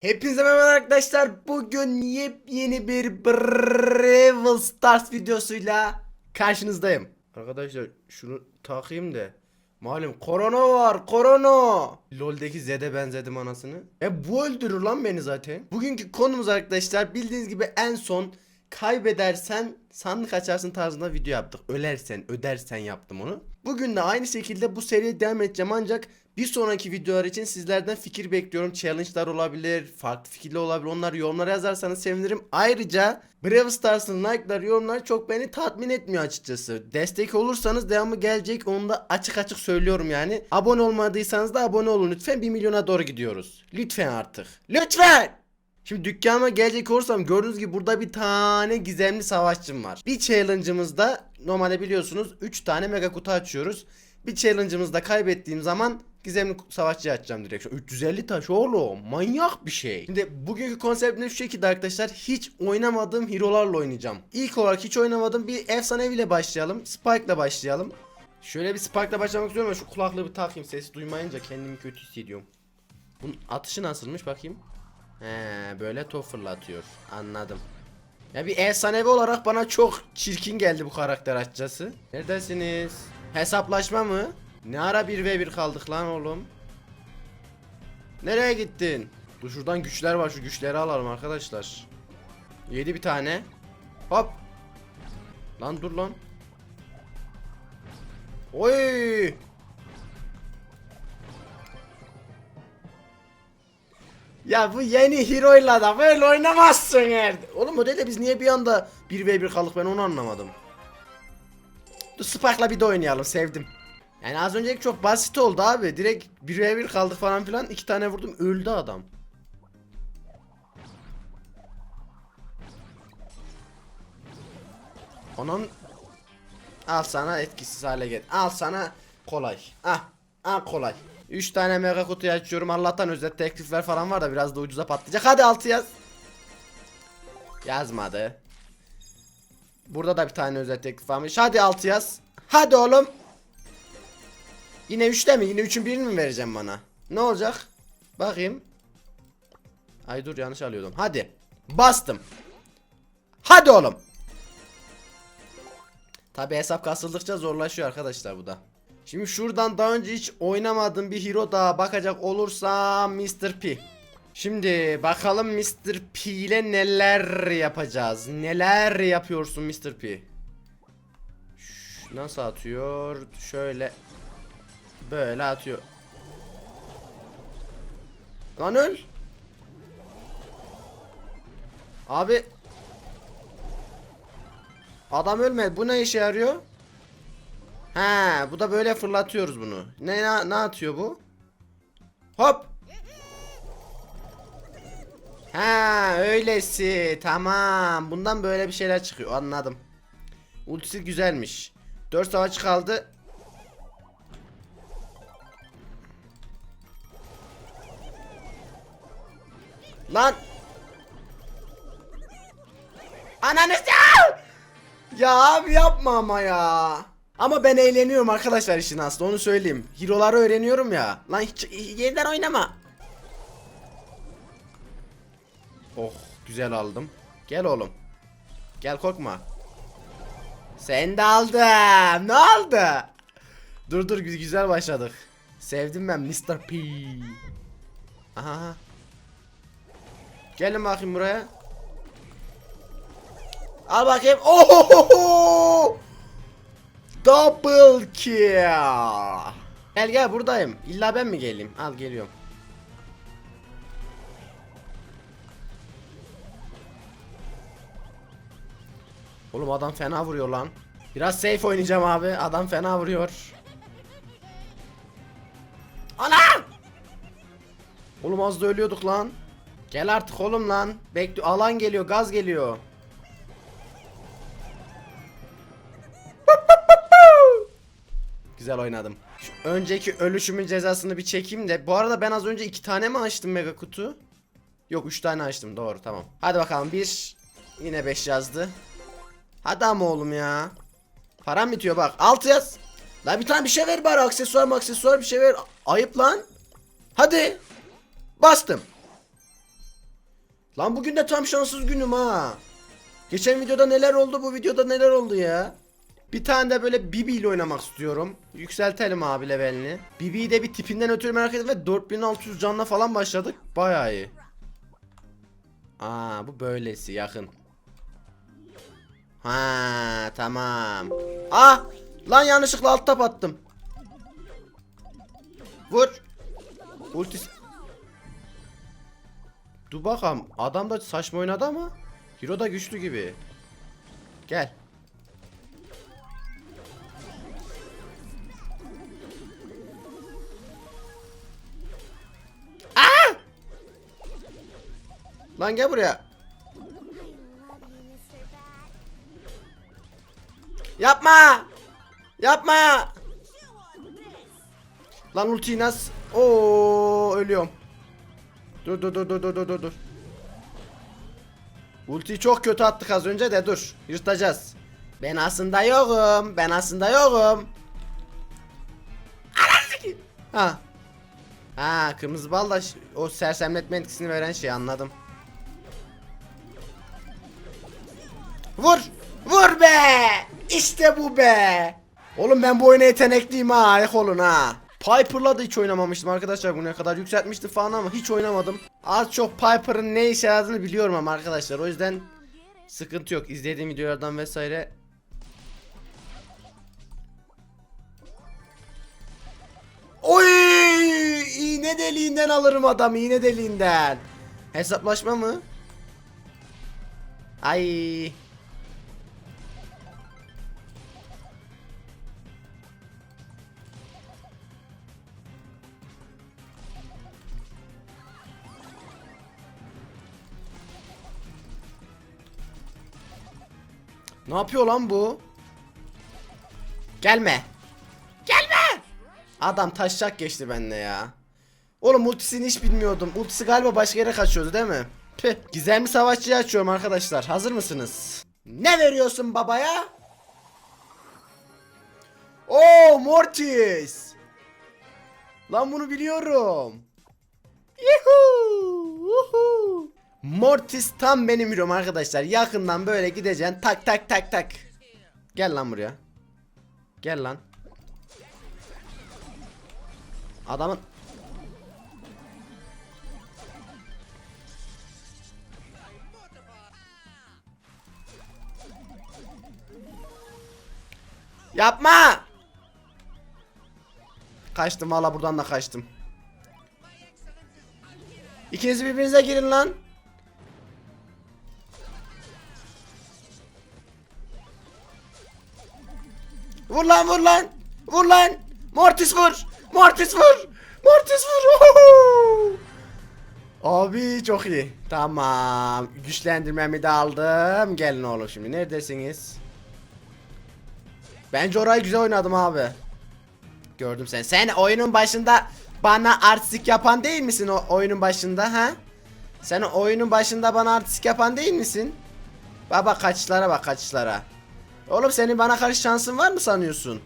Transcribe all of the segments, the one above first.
Hepinize merhaba arkadaşlar. Bugün yepyeni bir Brawl Stars videosuyla karşınızdayım. Arkadaşlar şunu takayım da. Malum korona var korona. LoL'deki Zed'e benzedim anasını. E bu öldürür lan beni zaten. Bugünkü konumuz arkadaşlar bildiğiniz gibi en son kaybedersen sandık açarsın tarzında video yaptık. Ölersen ödersen yaptım onu. Bugün de aynı şekilde bu seriye devam edeceğim ancak bir sonraki videolar için sizlerden fikir bekliyorum. Challenge'lar olabilir, farklı fikirler olabilir. Onları yorumlara yazarsanız sevinirim. Ayrıca Brawl Stars'ın like'lar, yorumlar çok beni tatmin etmiyor açıkçası. Destek olursanız devamı gelecek. Onu da açık açık söylüyorum yani. Abone olmadıysanız da abone olun lütfen. 1 milyona doğru gidiyoruz. Lütfen artık. Lütfen! Şimdi dükkanıma gelecek olursam gördüğünüz gibi burada bir tane gizemli savaşçım var. Bir challenge'ımızda normalde biliyorsunuz 3 tane mega kutu açıyoruz. Bir challenge'ımızda kaybettiğim zaman gizemli savaşçı açacağım direkt. Şu 350 taş oğlum manyak bir şey. Şimdi bugünkü konseptimiz şu şekilde arkadaşlar. Hiç oynamadığım hero'larla oynayacağım. İlk olarak hiç oynamadığım bir efsaneviyle başlayalım. Spike'la başlayalım. Şöyle bir Spike'la başlamak istiyorum ama şu kulaklığı bir takayım. Sesi duymayınca kendimi kötü hissediyorum. Bunun atışı nasılmış bakayım. He böyle top fırlatıyor. Anladım. Ya bir efsanevi olarak bana çok çirkin geldi bu karakter açıkçası. Neredesiniz? Hesaplaşma mı? Ne ara 1v1 kaldık lan oğlum? Nereye gittin? Dur şuradan güçler var şu güçleri alalım arkadaşlar. Yedi bir tane. Hop. Lan dur lan. Oy. Ya bu yeni hero'yla da böyle oynamazsın her. Oğlum modelde biz niye bir anda 1v1 kaldık ben onu anlamadım. Dur Spike'la bir de oynayalım sevdim. Yani az önceki çok basit oldu abi. Direkt 1v1 kaldık falan filan. iki tane vurdum öldü adam. Onun Al sana etkisiz hale get. Al sana kolay. Ah. Ah kolay. 3 tane mega kutuyu açıyorum. Allah'tan özel teklifler falan var da biraz da ucuza patlayacak. Hadi 6 yaz. Yazmadı. Burada da bir tane özel teklif varmış. Hadi 6 yaz. Hadi oğlum. Yine 3'te mi? Yine 3'ün birini mi vereceğim bana? Ne olacak? Bakayım. Ay dur yanlış alıyordum. Hadi. Bastım. Hadi oğlum. Tabi hesap kasıldıkça zorlaşıyor arkadaşlar bu da. Şimdi şuradan daha önce hiç oynamadığım bir hero daha bakacak olursam Mr. P. Şimdi bakalım Mr. P ile neler yapacağız. Neler yapıyorsun Mr. P? Nasıl atıyor? Şöyle. Böyle atıyor. Lan öl. Abi. Adam ölmedi. Bu ne işe yarıyor? He, bu da böyle fırlatıyoruz bunu. Ne ne, ne atıyor bu? Hop. Ha, öylesi. Tamam. Bundan böyle bir şeyler çıkıyor. Anladım. Ultisi güzelmiş. 4 savaş kaldı. Lan. Ananı Ya abi yapma ama ya. Ama ben eğleniyorum arkadaşlar işin aslı onu söyleyeyim. Hero'ları öğreniyorum ya. Lan hiç yeniden oynama. Oh güzel aldım. Gel oğlum. Gel korkma. Sen de aldın. Ne oldu? Dur dur gü- güzel başladık. Sevdim ben Mr. P. Aha. Gelin bakayım buraya. Al bakayım. Ohohoho! Double kill. Gel gel buradayım. İlla ben mi geleyim? Al geliyorum. Oğlum adam fena vuruyor lan. Biraz safe oynayacağım abi. Adam fena vuruyor. Ana! Oğlum az da ölüyorduk lan. Gel artık oğlum lan. Bekle alan geliyor, gaz geliyor. Güzel oynadım. Şu önceki ölüşümün cezasını bir çekeyim de. Bu arada ben az önce iki tane mi açtım mega kutu? Yok üç tane açtım doğru tamam. Hadi bakalım bir. Yine beş yazdı. Hadi ama oğlum ya. Param bitiyor bak. Altı yaz. La bir tane bir şey ver bari aksesuar aksesuar bir şey ver. Ayıp lan. Hadi. Bastım. Lan bugün de tam şanssız günüm ha. Geçen videoda neler oldu bu videoda neler oldu ya. Bir tane de böyle Bibi ile oynamak istiyorum. Yükseltelim abi levelini. Bibi'yi de bir tipinden ötürü merak ettim ve 4600 canla falan başladık. Bayağı iyi. Aa bu böylesi yakın. Ha tamam. Ah lan yanlışlıkla alt tap attım. Vur. Ultis. Dur bakalım adam da saçma oynadı ama Hero da güçlü gibi. Gel. Aa! Lan gel buraya. Yapma! Yapma! Lan ultiyi nasıl? Oo ölüyorum. Dur dur dur dur dur dur dur. Ultiyi çok kötü attık az önce de dur. Yırtacağız. Ben aslında yokum. Ben aslında yokum. Ha. Ha kırmızı bal da ş- o sersemletme etkisini veren şey anladım. Vur! Vur be! İşte bu be! Oğlum ben bu oyuna yetenekliyim ha, ayak olun ha. Piper'la da hiç oynamamıştım arkadaşlar bugüne kadar yükseltmiştim falan ama hiç oynamadım. Az çok Piper'ın ne işe yaradığını biliyorum ama arkadaşlar o yüzden sıkıntı yok. İzlediğim videolardan vesaire Oy! İğne deliğinden alırım adamı iğne deliğinden. Hesaplaşma mı? Ay. Ne yapıyor lan bu? Gelme. Gelme. Adam taşacak geçti benimle ya. Oğlum ultisini hiç bilmiyordum. Ultisi galiba başka yere kaçıyordu değil mi? Püh. Gizemli savaşçıyı açıyorum arkadaşlar. Hazır mısınız? Ne veriyorsun babaya? Oo Mortis. Lan bunu biliyorum. Yuhu. Uhu. Mortis tam benim hero'm arkadaşlar. Yakından böyle gideceksin. Tak tak tak tak. Gel lan buraya. Gel lan. Adamın Yapma! Kaçtım valla buradan da kaçtım. İkiniz birbirinize girin lan. Vur lan vur lan. Vur lan. Mortis vur. Mortis vur. Mortis vur. Abi çok iyi. Tamam. Güçlendirmemi de aldım. Gelin oğlum şimdi. Neredesiniz? Bence orayı güzel oynadım abi. Gördüm sen. Sen oyunun başında bana artistik yapan değil misin o oyunun başında ha? Sen oyunun başında bana artistik yapan değil misin? Baba kaçışlara bak kaçışlara. Oğlum senin bana karşı şansın var mı sanıyorsun?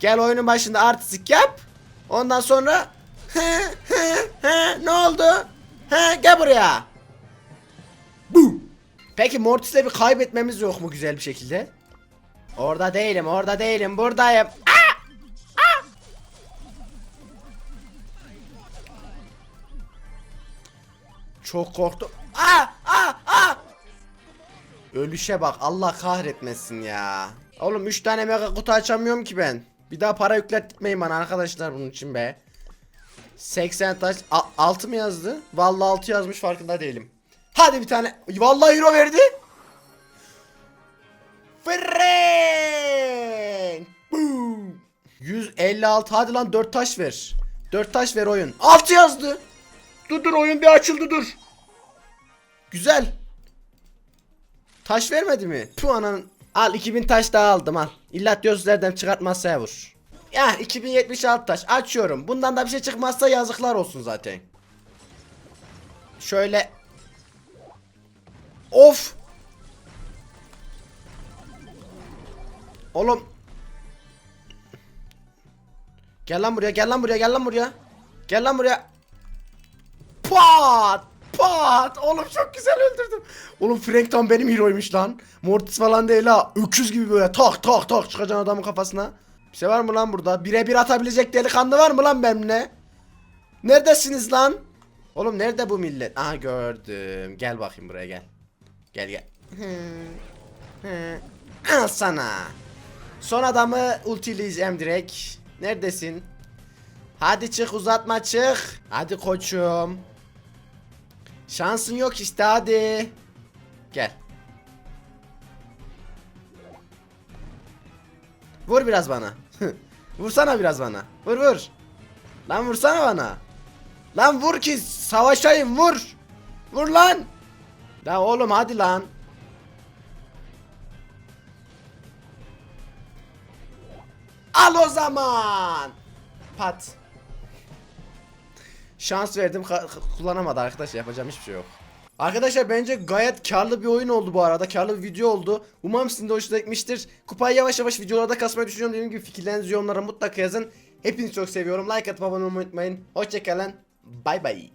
Gel oyunun başında artistik yap. Ondan sonra he he he ne oldu? He gel buraya. Bu. Peki Mortis'le bir kaybetmemiz yok mu güzel bir şekilde? Orada değilim, orada değilim, buradayım. Aa! Aa! Çok korktum. Ölüşe bak Allah kahretmesin ya. Oğlum 3 tane mega kutu açamıyorum ki ben. Bir daha para yükletmeyin bana arkadaşlar bunun için be. 80 taş 6 mı yazdı? Vallahi 6 yazmış farkında değilim. Hadi bir tane. Vallahi euro verdi. Frank. Boom. 156 hadi lan 4 taş ver. 4 taş ver oyun. 6 yazdı. Dur dur oyun bir açıldı dur. Güzel. Taş vermedi mi? Puh ananın. Al 2000 taş daha aldım al. İlla gözlerden çıkartmazsa vur. Ya 2076 taş açıyorum. Bundan da bir şey çıkmazsa yazıklar olsun zaten. Şöyle. Of. Oğlum. Gel lan buraya, gel lan buraya, gel lan buraya. Gel lan buraya. Pat! Pat! Oğlum çok güzel öldürdüm. Oğlum Frank tam benim heroymuş lan. Mortis falan değil ha. Öküz gibi böyle tak tak tak çıkacaksın adamın kafasına. Bir şey var mı lan burada? Birebir atabilecek delikanlı var mı lan benimle? Neredesiniz lan? Oğlum nerede bu millet? Aha gördüm. Gel bakayım buraya gel. Gel gel. Al sana. Son adamı ultileyeceğim direkt. Neredesin? Hadi çık uzatma çık. Hadi koçum. Şansın yok işte hadi. Gel. Vur biraz bana. Vursana biraz bana. Vur vur. Lan vursana bana. Lan vur ki savaşayım vur. Vur lan. La oğlum hadi lan. Al o zaman. Pat. Şans verdim kullanamadı arkadaşlar yapacağım hiçbir şey yok. Arkadaşlar bence gayet karlı bir oyun oldu bu arada. Karlı bir video oldu. Umarım sizin de hoşunuza gitmiştir. Kupayı yavaş yavaş videolarda kasmayı düşünüyorum. Dediğim gibi fikirlerinizi yorumlara mutlaka yazın. Hepinizi çok seviyorum. Like atıp abone olmayı unutmayın. Hoşçakalın. Bay bay.